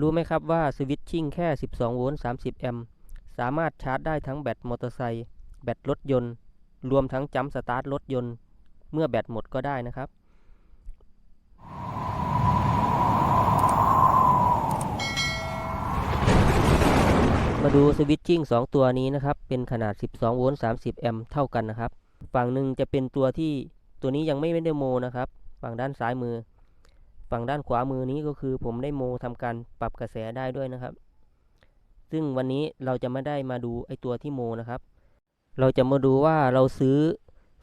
รู้ไหมครับว่าสวิตชิ่งแค่ 12 โวลต์ 30 แอมป์สามารถชาร์จได้ทั้งแบตมอเตอร์ไซค์แบตรถยนต์ รวมทั้งจัมป์สตาร์ทรถยนต์ เมื่อแบตหมดก็ได้นะครับ มาดูสวิตชิ่ง2 ตัวนี้นะครับ เป็นขนาด 12 โวลต์ 30 แอมป์เท่ากันนะครับ ฝั่งหนึ่งจะเป็นตัวที่ตัวนี้ยังไม่ได้โมนะครับ ฝั่งด้านซ้ายมือ ฝั่งด้านขวามือนี้ก็คือผมได้โมทำการปรับกระแสได้ด้วยนะครับ ซึ่งวันนี้เราจะไม่ได้มาดูไอตัวที่โมนะครับ เราจะมาดูว่าเราซื้อ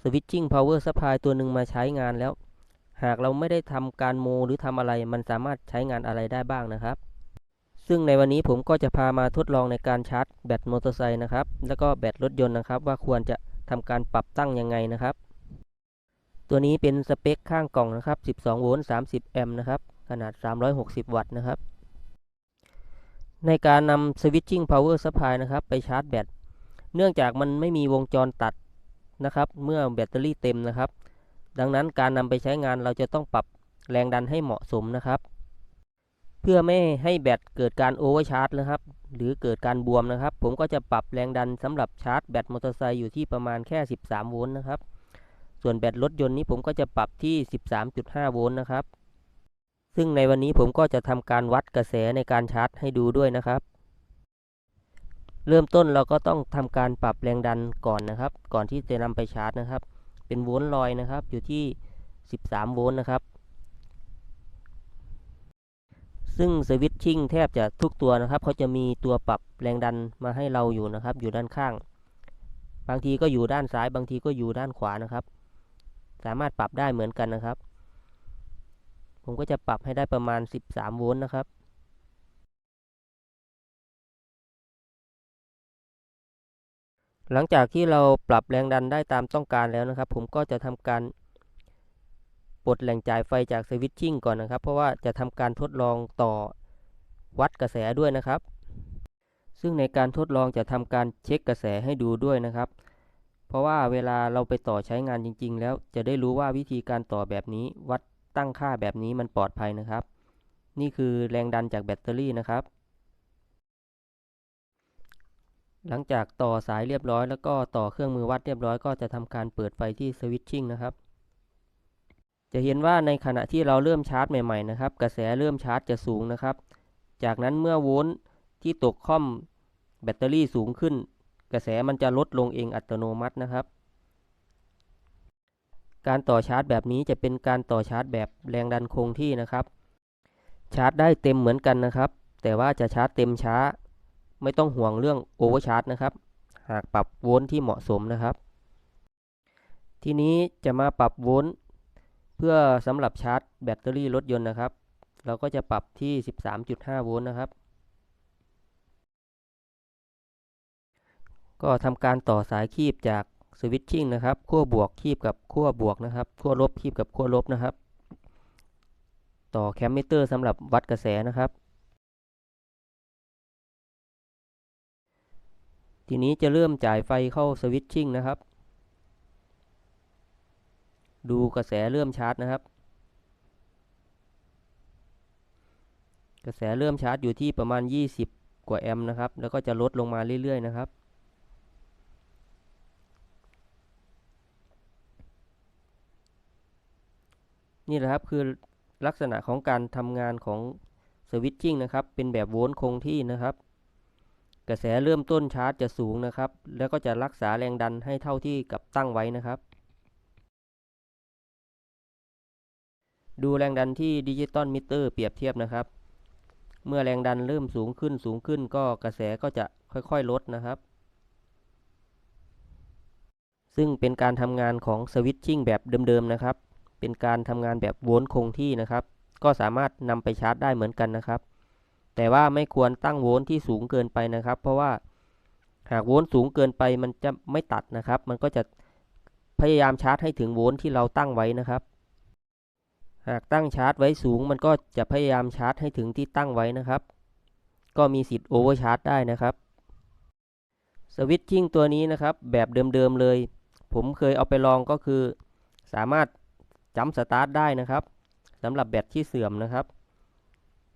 Switching Power Supply ตัวหนึ่งมาใช้งานแล้ว หากเราไม่ได้ทำการโมหรือทำอะไร มันสามารถใช้งานอะไรได้บ้างนะครับ ซึ่งในวันนี้ผมก็จะพามาทดลองในการชาร์จแบตมอเตอร์ไซค์นะครับ แล้วก็แบตรถยนต์นะครับ ว่าควรจะทำการปรับตั้งยังไงนะครับ ตัวนี้เป็นสเปคข้างกล่องนะครับ 12 โวลต์ 30 แอมป์นะครับ ขนาด 360 วัตต์นะครับ ในการนำ Switching Power Supply นะครับ ไปชาร์จแบต เนื่องจากมันไม่มีวงจรตัดนะครับ เมื่อแบตเตอรี่เต็มนะครับ ดังนั้นการนำไปใช้งานเราจะต้องปรับแรงดันให้เหมาะสมนะครับ เพื่อไม่ให้แบตเกิดการโอเวอร์ชาร์จนะครับ หรือเกิดการบวมนะครับ ผมก็จะปรับแรงดันสำหรับชาร์จแบตมอเตอร์ไซค์อยู่ที่ประมาณแค่ 13 โวลต์นะครับ ส่วนแบตรถยนต์นี้ผมก็จะปรับที่ 13.5 โวลต์นะครับ ซึ่งในวันนี้ผมก็จะทำการวัดกระแสในการชาร์จให้ดูด้วยนะครับ เริ่มต้นเราก็ต้องทำการปรับแรงดันก่อนนะครับ ก่อนที่จะนำไปชาร์จนะครับ เป็นโวลต์ลอยนะครับ อยู่ที่ 13 โวลต์นะครับ ซึ่งสวิตชิ่งแทบจะทุกตัวนะครับเขาจะมีตัวปรับแรงดันมาให้เราอยู่นะครับ อยู่ด้านข้าง บางทีก็อยู่ด้านซ้าย บางทีก็อยู่ด้านขวานะครับ สามารถปรับได้เหมือนกันนะครับ ผมก็จะปรับให้ได้ประมาณ 13 โวลต์นะครับ หลังจากที่เราปรับแรงดันได้ตามต้องการแล้วนะครับ ผมก็จะทำการปลดแหล่งจ่ายไฟจากสวิตชิ่งก่อนนะครับ เพราะว่าจะทำการทดลองต่อวัดกระแสด้วยนะครับ ซึ่งในการทดลองจะทำการเช็คกระแสให้ดูด้วยนะครับ เพราะว่าเวลาเราไปต่อใช้งานจริง ๆ แล้วจะได้รู้ว่าวิธีการต่อแบบนี้ วัดตั้งค่าแบบนี้มันปลอดภัยนะครับ นี่คือแรงดันจากแบตเตอรี่นะครับ หลังจากต่อสายเรียบร้อย แล้วก็ต่อเครื่องมือวัดเรียบร้อยก็จะทำการเปิดไฟที่สวิตชิ่งนะครับจะเห็นว่าในขณะที่เราเริ่มชาร์จใหม่ๆนะครับ กระแสเริ่มชาร์จจะสูงนะครับ จากนั้นเมื่อโวลต์ที่ตกค่อมแบตเตอรี่สูงขึ้น กระแสมันจะลดลงเองอัตโนมัตินะครับ การต่อชาร์จแบบนี้จะเป็นการต่อชาร์จแบบแรงดันคงที่นะครับ ชาร์จได้เต็มเหมือนกันนะครับ แต่ว่าจะชาร์จเต็มช้า ไม่ต้องห่วงเรื่องโอเวอร์ชาร์จนะครับ หากปรับโวลต์ที่เหมาะสมนะครับ ทีนี้จะมาปรับโวลต์เพื่อสำหรับชาร์จแบตเตอรี่รถยนต์นะครับ เราก็จะปรับที่ 13.5 โวลต์นะครับ ก็ทำการต่อสายคีบจากสวิตชิ่งนะครับขั้วบวกคีบกับขั้วบวกนะครับขั้วลบคีบกับขั้วลบนะครับ ต่อแคมมิเตอร์สำหรับวัดกระแสนะครับ ทีนี้จะเริ่มจ่ายไฟเข้าสวิตชิ่งนะครับ ดูกระแสเริ่มชาร์จนะครับ กระแสเริ่มชาร์จอยู่ที่ประมาณ 20 กว่าแอมป์นะครับ แล้วก็จะลดลงมาเรื่อยๆนะครับ นี่แหละครับคือลักษณะของการทำงานของสวิตชิ่งนะครับ เป็นแบบโวลต์คงที่นะครับ กระแสเริ่มต้นชาร์จจะสูงนะครับ แล้วก็จะรักษาแรงดันให้เท่าที่กับตั้งไว้นะครับ ดูแรงดันที่ดิจิตอลมิเตอร์เปรียบเทียบนะครับ เมื่อแรงดันเริ่มสูงขึ้นสูงขึ้น ก็กระแสก็จะค่อยๆลดนะครับ ซึ่งเป็นการทำงานของสวิตชิ่งแบบเดิมๆนะครับ เป็นการทำงานแบบวลต์คงที่นะครับ ก็สามารถนำไปชาร์จได้เหมือนกันนะครับ แต่ว่าไม่ควรตั้งโวลต์ที่สูงเกินไปนะครับ เพราะว่าหากโวลต์สูงเกินไปมันจะไม่ตัดนะครับ มันก็จะพยายามชาร์จให้ถึงโวลต์ที่เราตั้งไว้นะครับ หากตั้งชาร์จไว้สูง มันก็จะพยายามชาร์จให้ถึงที่ตั้งไว้นะครับ ก็มีสิทธิ์โอเวอร์ชาร์จได้นะครับสวิตชิ่งตัวนี้นะครับแบบเดิมๆเลย ผมเคยเอาไปลองก็คือ สามารถ จัมสตาร์ทได้นะครับสำหรับแบตที่เสื่อมนะครับ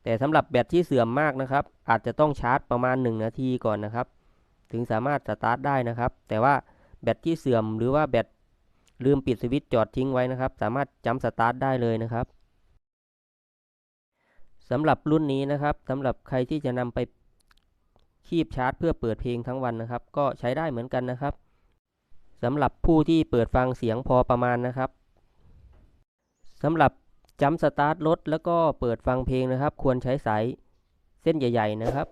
แต่สำหรับแบตที่เสื่อมมากนะครับ อาจจะต้องชาร์จประมาณ 1 นาทีก่อนนะครับ ถึงสามารถสตาร์ทได้นะครับ แต่ว่าแบตที่เสื่อมหรือว่าแบตลืมปิดสวิตช์จอดทิ้งไว้นะครับ สามารถจำสตาร์ทได้เลยนะครับสำหรับรุ่นนี้นะครับสำหรับใครที่จะนำไปคีบชาร์จเพื่อเปิดเพลงทั้งวันนะครับ ก็ใช้ได้เหมือนกันนะครับสำหรับผู้ที่เปิดฟังเสียงพอประมาณนะครับ สำหรับจำสตาร์ทรถแล้วก็เปิดฟังเพลงนะครับ ควรใช้สายเส้นใหญ่ ๆ นะครับ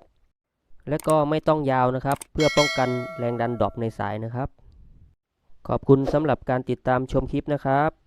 และก็ไม่ต้องยาวนะครับ เพื่อป้องกันแรงดันดรอปในสายนะครับ ขอบคุณสำหรับการติดตามชมคลิปนะครับ